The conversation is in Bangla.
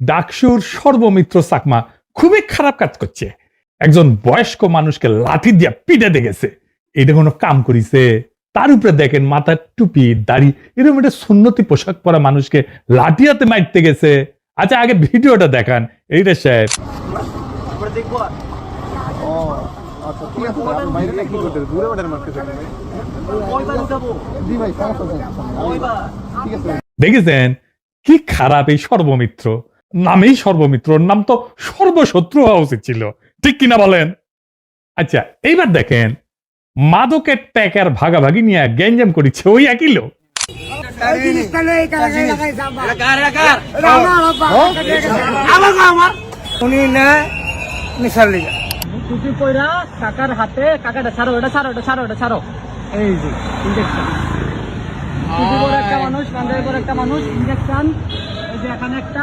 ডাকসুর সর্বমিত্র চাকমা খুবই খারাপ কাজ করছে। একজন বয়স্ক মানুষকে লাঠি দিয়ে পিটে দেখেছে। এটা কোনো কাম করিছে। তার উপরে দেখেন মাথার টুপি, দাড়ি, এরকম একটা সুন্নতি পোশাক পরা মানুষকে লাঠি হাতে মারতে গেছে। আচ্ছা আগে ভিডিওটা দেখান। এইটা আছে দেখেছেন? কি খারাপ এই সর্বমিত্র। নামেই সর্বমিত্র নাম তো সর্বশত্রু হওয়া উচিত ছিল। ঠিক কিনা বলেন? আচ্ছা এইবার দেখেন, মাদকের ট্যাকার ভাগাভাগি নিয়ে গ্যাঞ্জাম করেছে ওই একই লোক। কাকার হাতে কাকাটা এটা একটা মানুষ একটা মানুষ ইঞ্জেকশন এই যে এখানে একটা